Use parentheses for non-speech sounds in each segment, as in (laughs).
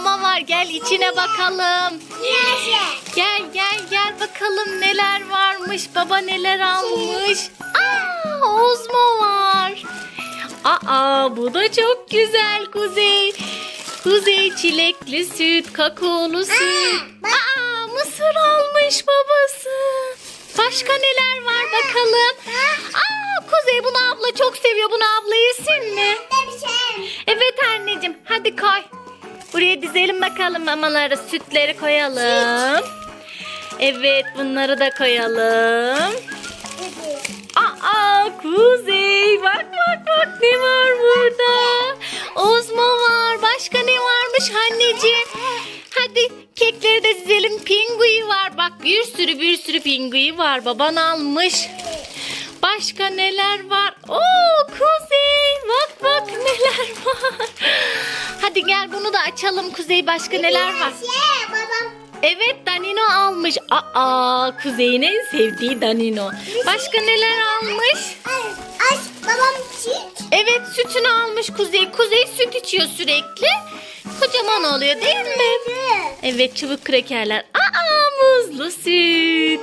mama var. Gel içine bakalım. Gel gel gel bakalım neler varmış. Baba neler almış. Aa Ozmo var. Aa bu da çok güzel Kuzey. Kuzey çilekli süt, kakaolu süt. Aa mısır almış babası. Başka neler var bakalım. Aa Kuzey bunu abla çok seviyor. Bunu abla yesin mi? Evet anneciğim hadi koy. Buraya dizelim bakalım mamaları, sütleri koyalım. Evet bunları da koyalım. Aa Kuzey bak bak bak ne var burada. Ozmo var. Başka ne varmış anneciğim? Hadi kekleri de dizelim. Pingui var. Bak bir sürü bir sürü pingui var. Baban almış. Başka neler var? Oo Kuzey bak bak neler var. Hadi gel bunu da açalım Kuzey. Başka neler var? Babam. Evet Danino almış. Aa Kuzey'in en sevdiği Danino. Başka neler almış? Aç babam çiğ. Evet sütünü almış Kuzey. Kuzey süt içiyor sürekli. Kocaman oluyor değil mi? Evet çubuk krekerler. Aa muzlu süt.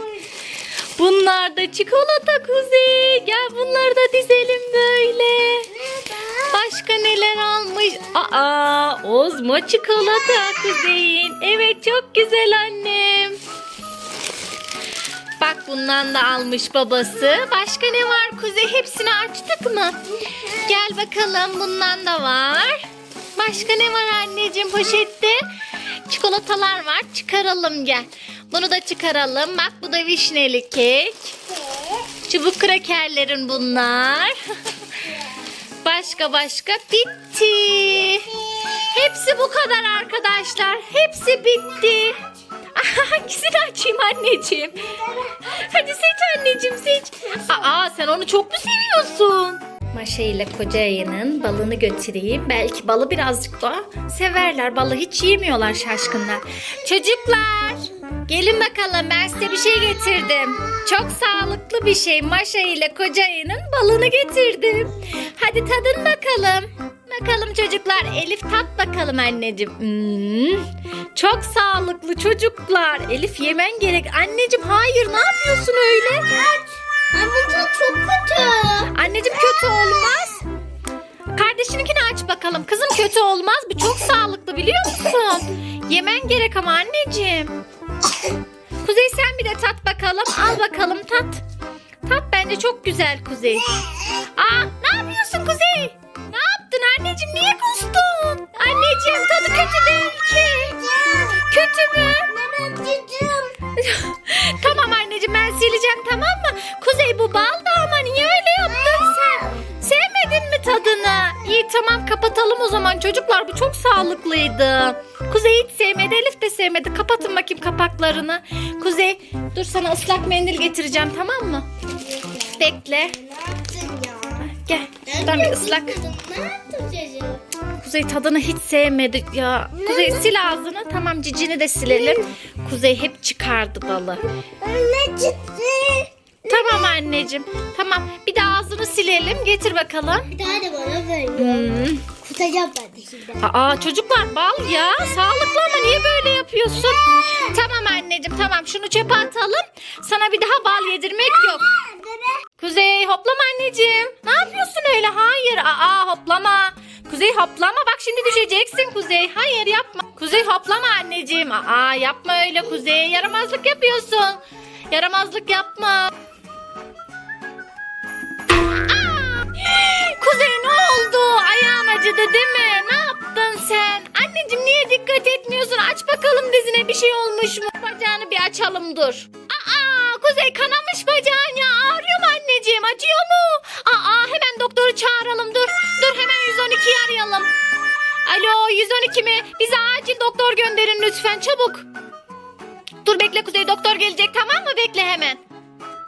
Bunlar da çikolata Kuzey. Gel bunları da dizelim böyle. Başka neler almış? Aa, Ozmo çikolata Kuzey'in. Evet çok güzel annem. Bak bundan da almış babası. Başka ne var Kuzey? Hepsini açtık mı? Gel bakalım bundan da var. Başka ne var anneciğim poşette? Çikolatalar var. Çıkaralım gel. Bunu da çıkaralım. Bak bu da vişneli kek. Çubuk krakerlerin bunlar. (laughs) Başka başka bitti. Hepsi bu kadar arkadaşlar. Hepsi bitti. Hangisini açayım anneciğim? Hadi seç anneciğim seç. Aa sen onu çok mu seviyorsun? Maşa ile koca ayının balını götüreyim. Belki balı birazcık daha severler. Balı hiç yemiyorlar şaşkınlar. Çocuklar gelin bakalım ben size bir şey getirdim. Çok sağlıklı bir şey. Maşa ile koca ayının balını getirdim. Hadi tadın bakalım. Bakalım çocuklar. Elif tat bakalım anneciğim. Hmm, çok sağlıklı çocuklar. Elif yemen gerek. Anneciğim hayır ne yapıyorsun öyle? Annem tadı çok kötü. Anneciğim kötü olmaz. Kardeşininkini aç bakalım. Kızım kötü olmaz. Bu çok sağlıklı biliyor musun? Yemen gerek ama anneciğim. Kuzey sen bir de tat bakalım. Al bakalım tat. Tat bence çok güzel Kuzey. Aa ne yapıyorsun Kuzey? Tadını? İyi tamam kapatalım o zaman çocuklar bu çok sağlıklıydı. Kuzey hiç sevmedi Elif de sevmedi. Kapatın bakayım kapaklarını. Kuzey dur sana ıslak mendil getireceğim tamam mı? Bekle. Gel şuradan bir ıslak. Kuzey tadını hiç sevmedi ya. Kuzey sil ağzını tamam cicini de silelim. Kuzey hep çıkardı balı. Ne çıktı? Tamam anneciğim. Tamam. Bir de ağzını silelim. Getir bakalım. Bir tane de bana ver. Hmm. Tutacağım ben de şimdi. Aa çocuklar bal ya. Sağlıklı ama niye böyle yapıyorsun? Tamam anneciğim tamam. Şunu çöpe atalım. Sana bir daha bal yedirmek yok. Kuzey hoplama anneciğim. Ne yapıyorsun öyle? Hayır. Aa hoplama. Kuzey hoplama. Bak şimdi düşeceksin Kuzey. Hayır yapma. Kuzey hoplama anneciğim. Aa yapma öyle Kuzey. Yaramazlık yapıyorsun. Yaramazlık yapma. Değil mi? Ne yaptın sen? Anneciğim niye dikkat etmiyorsun? Aç bakalım dizine bir şey olmuş mu? Bacağını bir açalım dur. Aa Kuzey kanamış bacağın ya. Ağrıyor mu anneciğim? Acıyor mu? Aa hemen doktoru çağıralım dur. Dur hemen 112'yi arayalım. Alo 112 mi? Bize acil doktor gönderin lütfen çabuk. Dur bekle Kuzey doktor gelecek tamam mı? Bekle hemen.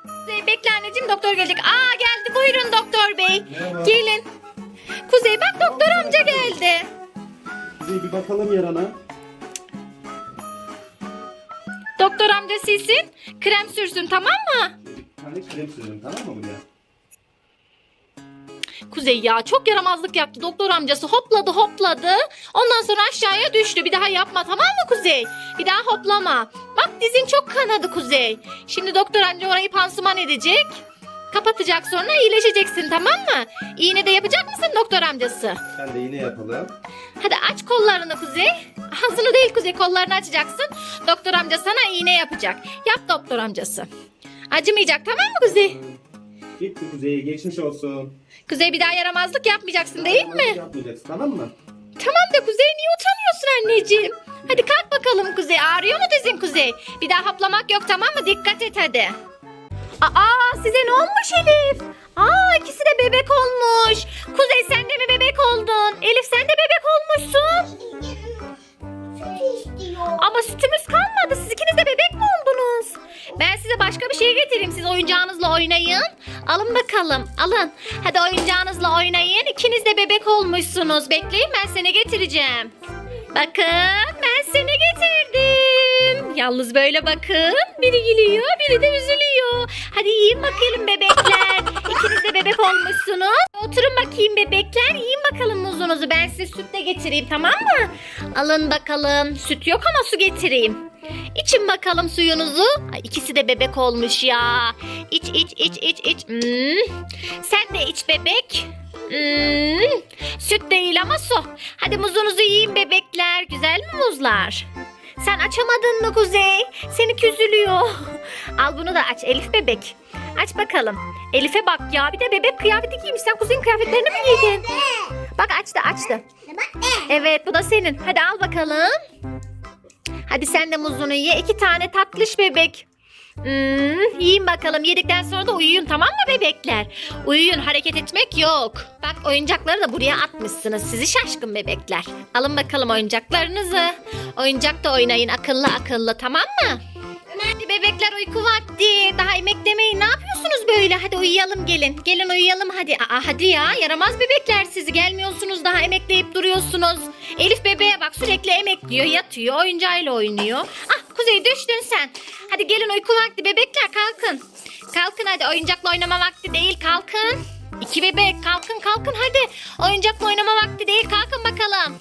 Kuzey bekle anneciğim doktor gelecek. Aa geldi buyurun doktor bey. Merhaba. Gelin. Kuzey bak doktor amca geldi. Kuzey bir bakalım yarana. Doktor amca silsin. Krem sürsün tamam mı? Bir tane krem sürelim tamam mı buraya? Kuzey ya çok yaramazlık yaptı. Doktor amcası hopladı hopladı. Ondan sonra aşağıya düştü. Bir daha yapma tamam mı Kuzey? Bir daha hoplama. Bak dizin çok kanadı Kuzey. Şimdi doktor amca orayı pansuman edecek. Kapatacak sonra iyileşeceksin tamam mı? İğne de yapacak mısın doktor amcası? Sen de yine yapalım. Hadi aç kollarını Kuzey. Ağzını değil Kuzey kollarını açacaksın. Doktor amca sana iğne yapacak. Yap doktor amcası. Acımayacak tamam mı Kuzey? Gitti Kuzey. Geçmiş olsun. Kuzey bir daha yaramazlık yapmayacaksın değil mi? Yapmayacaksın tamam mı? Tamam da Kuzey niye utanıyorsun anneciğim? Hadi kalk bakalım Kuzey. Ağrıyor mu dizin Kuzey? Bir daha hoplamak yok tamam mı? Dikkat et hadi. Aa size ne olmuş Elif? Aa ikisi de bebek olmuş. Kuzey sen de mi bebek oldun? Elif sen de bebek olmuşsun. Ama sütümüz kalmadı. Siz ikiniz de bebek mi oldunuz? Ben size başka bir şey getireyim. Siz oyuncağınızla oynayın. Alın bakalım. Alın. Hadi oyuncağınızla oynayın. İkiniz de bebek olmuşsunuz. Bekleyin ben seni getireceğim. Bakın ben seni. Yalnız böyle bakın. Biri gülüyor, biri de üzülüyor. Hadi yiyin bakalım bebekler. İkiniz de bebek olmuşsunuz. Oturun bakayım bebekler. Yiyin bakalım muzunuzu. Ben size süt de getireyim tamam mı? Alın bakalım. Süt yok ama su getireyim. İçin bakalım suyunuzu. Ay, ikisi de bebek olmuş ya. İç iç iç iç iç. Hmm. Sen de iç bebek. Hmm. Süt değil ama su. Hadi muzunuzu yiyin bebekler. Güzel mi muzlar? Sen açamadın mı Kuzey? Seni küzülüyor. Al bunu da aç Elif bebek. Aç bakalım. Elif'e bak ya bir de bebek kıyafeti giymiş. Sen Kuzey'in kıyafetlerini mi giydin? Bak açtı açtı. Evet bu da senin. Hadi al bakalım. Hadi sen de muzunu ye. İki tane tatlış bebek. Hmm, yiyin bakalım. Yedikten sonra da uyuyun tamam mı bebekler? Uyuyun hareket etmek yok. Bak oyuncakları da buraya atmışsınız. Sizi şaşkın bebekler. Alın bakalım oyuncaklarınızı. Oyuncak da oynayın akıllı akıllı tamam mı? Hadi bebekler uyku vakti. Daha yemek demeyin. Ne yapıyorsunuz böyle? Hadi uyuyalım gelin. Gelin uyuyalım hadi. Aa, hadi ya yaramaz bebekler sizi. Gelmiyorsunuz daha emekleyip duruyorsunuz. Elif bebeğe bak sürekli emekliyor, yatıyor, oyuncağıyla oynuyor. Ah Kuzey düştün sen. Hadi gelin uyku vakti bebekler kalkın. Kalkın hadi oyuncakla oynama vakti değil kalkın. İki bebek kalkın kalkın hadi. Oyuncakla oynama vakti değil kalkın bakalım.